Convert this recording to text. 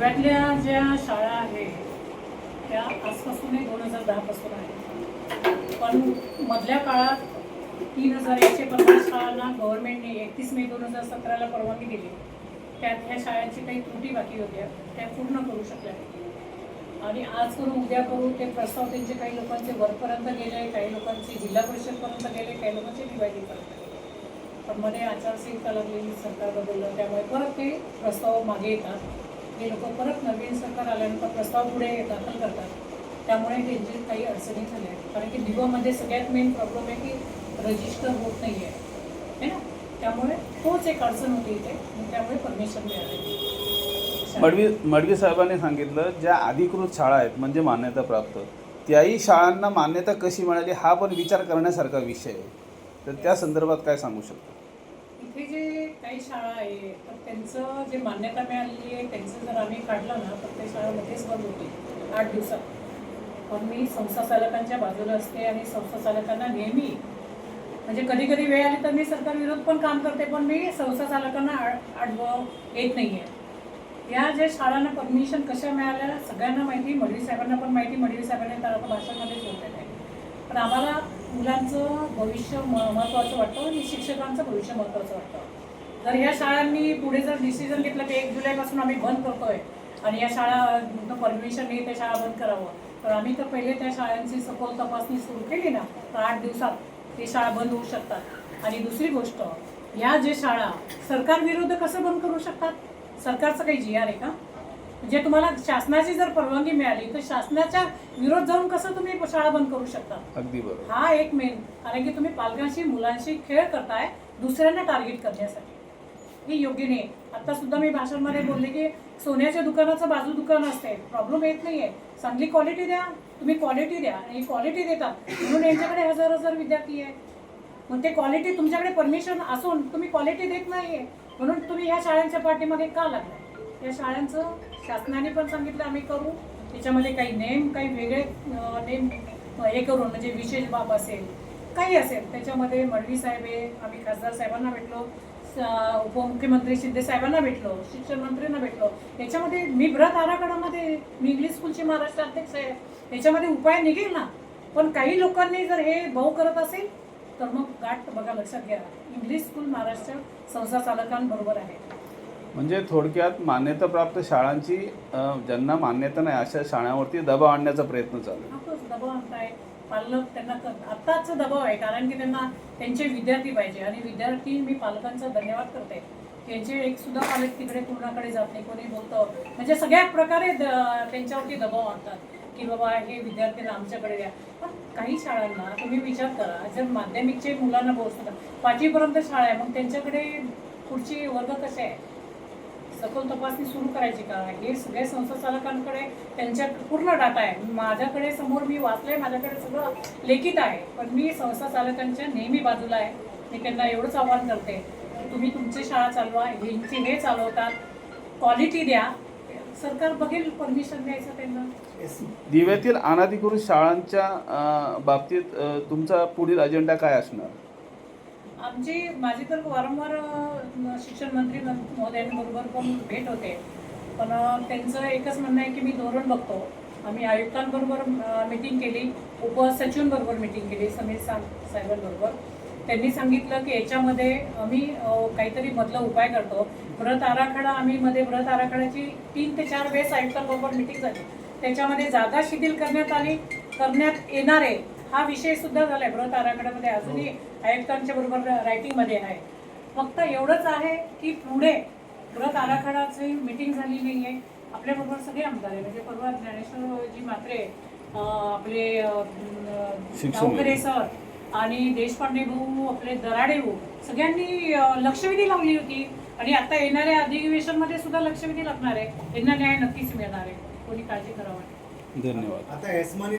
दिव्यातल्या ज्या शाळा आहेत त्या आजपासून दोन हजार दहापासून आहेत. पण मधल्या काळात तीन हजार एकशे पन्नास शाळांना गव्हर्नमेंटने एकतीस मे दोन हजार सतराला परवानगी दिली. त्यात ह्या शाळांची काही त्रुटी बाकी होत्या त्या पूर्ण करू शकल्या आणि आज करून उद्या करू ते प्रस्ताव त्यांचे काही लोकांचे वरपर्यंत गेले काही लोकांचे जिल्हा परिषदपर्यंत गेले काही लोकांचे डिवायडीपर्यंत गेले. पण मध्ये आचारसंहिता लागलेली सरकार बदललं त्यामुळे परत ते प्रस्ताव मागे येतात. हे लोक परत नवीन सरकार आल्यानंतर प्रस्ताव पुढे दाखल करतात. त्यामुळे त्यांची काही अडचणी झाल्या आहेत. कारण की दिवामध्ये सगळ्यात मेन प्रॉब्लेम आहे की रजिस्टर होत नाही आहे है ना? त्यामुळे तोच एक अडचण होती इथे. त्यामुळे परमिशन मिळाली. मडवी मडवी साहेबांनी सांगितलं ज्या अधिकृत शाळा आहेत म्हणजे मान्यता प्राप्त त्याही शाळांना मान्यता कशी मिळाली हा पण विचार करण्यासारखा विषय आहे. तर त्या संदर्भात काय सांगू शकतो? इथे जे काही शाळा आहे तर त्यांचं जे मान्यता मिळालेली आहे त्यांचं जर आम्ही काढलं ना तर ते शाळा मध्येच बंद होती आठ दिवसात. पण मी संस्था चालकांच्या बाजूला असते आणि संस्था चालकांना नेहमी म्हणजे कधी कधी वेळ आली तर मी सरकार विरोध पण काम करते पण मी संस्था चालकांना आड- आडवं येत नाही आहे या ज्या शाळांना परमिशन कशा मिळाल्या सगळ्यांना माहिती मडवी साहेबांना पण माहिती मडवी साहेबांनी तर आता भाषणामध्ये बोललेलं आहे. पण आम्हाला मुलांचं भविष्य म महत्त्वाचं वाटतं आणि शिक्षकांचं भविष्य महत्त्वाचं वाटतं. जर ह्या शाळांनी पुढे जर डिसिजन घेतलं की एक जुलैपासून आम्ही बंद करतोय आणि या शाळा परमिशन नाही त्या शाळा बंद करावं तर आम्ही तर पहिले त्या शाळांची सखोल तपासणी सुरू केली ना तर आठ दिवसात ते शाळा बंद होऊ शकतात. आणि दुसरी गोष्ट या जे शाळा सरकार विरुद्ध कसं बंद करू शकतात? सरकारचं काही जी आर आहे का? म्हणजे तुम्हाला शासनाची जर परवानगी मिळाली तर शासनाच्या विरोध जाऊन कसं तुम्ही शाळा बंद करू शकता? अगदी बरोबर. हा एक मेन कारण की तुम्ही पालकांशी मुलांशी खेळ करताय दुसऱ्यांना टार्गेट करण्यासाठी. हे योग्य नाही आता सुद्धा मी भाषणमध्ये बोलले की सोन्याच्या दुकानाचं बाजू दुकान असते. प्रॉब्लेम येत नाहीये. चांगली क्वालिटी द्या. तुम्ही क्वालिटी द्या. आणि क्वालिटी देतात म्हणून यांच्याकडे हजार हजार विद्यार्थी आहेत. मग ते क्वालिटी तुमच्याकडे परमिशन असून तुम्ही क्वालिटी देत नाहीये. म्हणून तुम्ही ह्या शाळांच्या पाठीमध्ये का लागलाय? या शाळांचं शासनाने पण सांगितलं आम्ही करू. त्याच्यामध्ये काही नेम काही वेगळे नेम हे करून म्हणजे विशेष बाब असेल काही असेल त्याच्यामध्ये मडवी साहेब आहे आम्ही खासदार साहेबांना भेटलो उपमुख्यमंत्री शिंदे साहेबांना भेटलो शिक्षण मंत्र्यांना भेटलो. याच्यामध्ये मी ब्रत आराखडामध्ये मी इंग्लिश स्कूलचे महाराष्ट्र अध्यक्ष आहे. याच्यामध्ये उपाय निघेल ना. पण काही लोकांनी जर हे भाऊ करत असेल तर मग गाठ बघा लक्षात घ्या. इंग्लिश स्कूल महाराष्ट्र संस्था चालकांबरोबर आहे. म्हणजे थोडक्यात मान्यताप्राप्त शाळांची ज्यांना मान्यता नाही अशा शाळांवरती दबाव आणण्याचा प्रयत्न चालू दबाव पालक त्यांना आत्ताच दबाव आहे कारण की त्यांना त्यांचे विद्यार्थी पाहिजे. आणि विद्यार्थी मी पालकांचा धन्यवाद करते. त्यांचे एक सुद्धा पालक तिकडे कोणाकडे जात नाही कोणी बोलतं. म्हणजे सगळ्या प्रकारे द- त्यांच्यावरती दबाव आणतात. की बाबा हे विद्यार्थ्यांना आमच्याकडे द्या पण काही शाळांना तुम्ही विचार करा. जर माध्यमिकचे मुलांना बोलतात पाचवीपर्यंत शाळा आहे मग त्यांच्याकडे पुढची वर्ग कसे आहे? सखोल तपासणी सुरू करायची का? हे सगळे संस्था चालकांकडे त्यांच्या पूर्ण डाटा आहे. माझ्याकडे समोर मी वाचलंय माझ्याकडे सगळं लेखित आहे. पण मी संस्था चालकांच्या नेहमी बाजूला आहे. मी त्यांना एवढंच आव्हान करते की तुम्ही तुमची शाळा चालवा ह्यांची हे चालवतात. क्वालिटी द्या. सरकार बघेल परमिशन द्यायचं त्यांना. दिव्यातील अनाधिकृत शाळांच्या बाबतीत तुमचा पुढील अजेंडा काय असणार? आमची माझी तर वारंवार शिक्षण मंत्री महोदयांबरोबर पण भेट होते. पण त्यांचं एकच म्हणणं आहे की मी धोरण बघतो. आम्ही आयुक्तांबरोबर मिटिंग केली. उपसचिवांबरोबर मिटिंग केली. समीर सा साहेबांबरोबर. त्यांनी सांगितलं की याच्यामध्ये आम्ही काहीतरी मधला उपाय करतो. व्रत आराखडा आम्ही मध्ये व्रत आराखड्याची तीन ते चार वेळेस आयुक्तांबरोबर मिटिंग झाली. त्याच्यामध्ये जागा शिथिल करण्यात आली. करण्यात येणार आहे हा विषय सुद्धा झालाय. व्रत आराखड्यामध्ये अजूनही आयुक्तांच्या बरोबर रायटिंगमध्ये आहे. फक्त एवढंच आहे की पुढे व्रत आराखडाची मिटिंग झाली नाही आहे आपल्याबरोबर सगळे आमदार आहे. म्हणजे परवा ज्ञानेश्वरजी म्हात्रे अं, आपले गावकरे सर आणि देशपांडे भाऊ आपले दराडे भाऊ सगळ्यांनी लक्षवेधी लावली होती. आणि आता येणाऱ्या अधिवेशनमध्ये सुद्धा लक्षवेधी लागणार आहे. यांना न्याय नक्कीच मिळणार आहे. कोणी काळजी करावं? धन्यवाद. आता एस्मानी